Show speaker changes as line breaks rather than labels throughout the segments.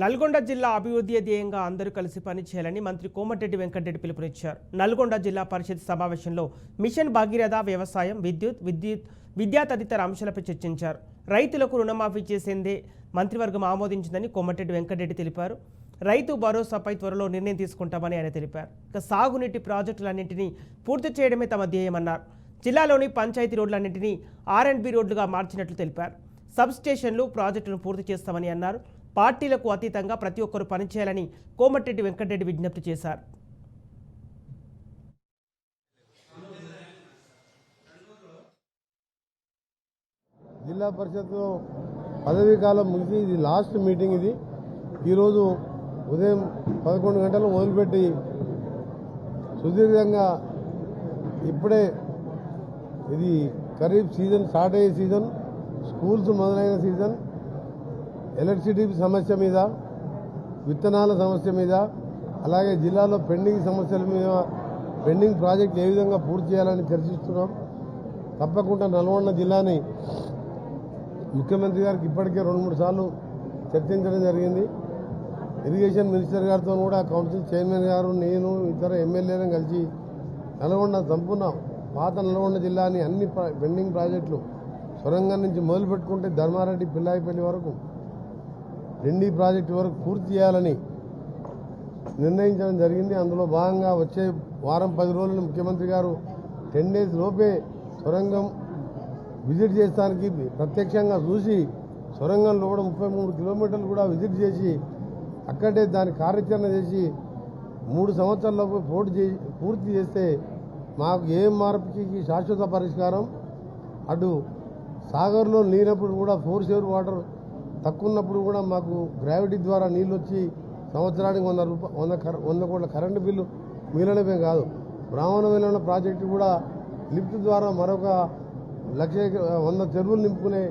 నల్గొండ జిల్లా అభివృద్ధి ధ్యేయంగా అందరూ కలిసి పనిచేయాలని మంత్రి కోమటిరెడ్డి వెంకటరెడ్డి పిలుపునిచ్చారు. నల్గొండ జిల్లా పరిషత్ సమావేశంలో మిషన్ భగీరథ వ్యవసాయం విద్యుత్ విద్యుత్ విద్యా తదితర అంశాలపై చర్చించారు. రైతులకు రుణమాఫీ చేసేందే మంత్రివర్గం ఆమోదించిందని కోమటిరెడ్డి వెంకటరెడ్డి తెలిపారు. రైతు భరోసాపై త్వరలో నిర్ణయం తీసుకుంటామని ఆయన తెలిపారు. ఇక సాగునీటి ప్రాజెక్టులన్నింటినీ పూర్తి చేయడమే తమ ధ్యేయమన్నారు. జిల్లాలోని పంచాయతీ రోడ్లన్నింటినీ ఆర్ అండ్ బి రోడ్లుగా మార్చినట్లు తెలిపారు. సబ్ స్టేషన్లు ప్రాజెక్టును పూర్తి చేస్తామని అన్నారు. పార్టీలకు అతీతంగా ప్రతి ఒక్కరూ పనిచేయాలని కోమటిరెడ్డి వెంకటరెడ్డి విజ్ఞప్తి చేశారు.
జిల్లా పరిషత్ పదవీ కాలం ముగిసి ఇది లాస్ట్ మీటింగ్ ఇది. ఈరోజు ఉదయం పదకొండు గంటలు మొదలుపెట్టి సుదీర్ఘంగా ఇప్పుడే ఇది ఖరీఫ్ సీజన్ స్టార్ట్ అయ్యే సీజన్ స్కూల్స్ మొదలైన సీజన్ ఎలక్ట్రిసిటీ సమస్య మీద విత్తనాల సమస్య మీద అలాగే జిల్లాలో పెండింగ్ సమస్యల మీద పెండింగ్ ప్రాజెక్ట్ ఏ విధంగా పూర్తి చేయాలని చర్చిస్తున్నాం. తప్పకుండా నల్గొండ జిల్లాని ముఖ్యమంత్రి గారికి ఇప్పటికే రెండు మూడు సార్లు చర్చించడం జరిగింది. ఇరిగేషన్ మినిస్టర్ గారితో కూడా కౌన్సిల్ చైర్మన్ గారు నేను ఇతర ఎమ్మెల్యేలను కలిసి నల్గొండ సంపూర్ణ పాత నల్గొండ జిల్లాని అన్ని ప్రా- పెండింగ్ ప్రాజెక్టులు సొరంగం నుంచి మొదలుపెట్టుకుంటే ధర్మారెడ్డి పిల్లాయిపల్లి వరకు రెండీ ప్రాజెక్టు వరకు పూర్తి చేయాలని నిర్ణయించడం జరిగింది. అందులో భాగంగా వచ్చే వారం పది రోజులు ముఖ్యమంత్రి గారు టెన్ డేస్ లోపే సొరంగం విజిట్ చేస్తానికి ప్రత్యక్షంగా చూసి సొరంగంలో కూడా ముప్పై మూడు కిలోమీటర్లు కూడా విజిట్ చేసి అక్కడే దాని కార్యాచరణ చేసి మూడు సంవత్సరాలలోపు పూర్తి చేసి పూర్తి చేస్తే మాకు ఏ మార్పుకి శాశ్వత పరిష్కారం? అటు సాగర్లో నీరప్పుడు కూడా ఫోర్ షేర్ వాటర్ తక్కువ ఉన్నప్పుడు కూడా మాకు గ్రావిటీ ద్వారా నీళ్ళు వచ్చి సంవత్సరానికి వంద రూపాయ వంద కర వంద కోట్ల కరెంటు బిల్లు మిగిలడమే కాదు. బ్రాహ్మణ వెలువల ప్రాజెక్టు కూడా లిఫ్ట్ ద్వారా మరొక లక్ష వంద చెరువులు నింపుకునే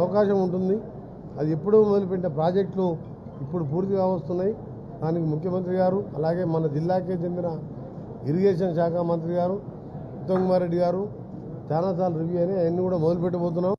అవకాశం ఉంటుంది. అది ఎప్పుడూ మొదలుపెట్టిన ప్రాజెక్టులు ఇప్పుడు పూర్తిగా వస్తున్నాయి దానికి ముఖ్యమంత్రి గారు అలాగే మన జిల్లాకే చెందిన ఇరిగేషన్ శాఖ మంత్రి గారు ఉత్తమ్ కుమార్ రెడ్డి గారు చాలాసార్లు రివ్యూ అని అవన్నీ కూడా మొదలుపెట్టబోతున్నాం.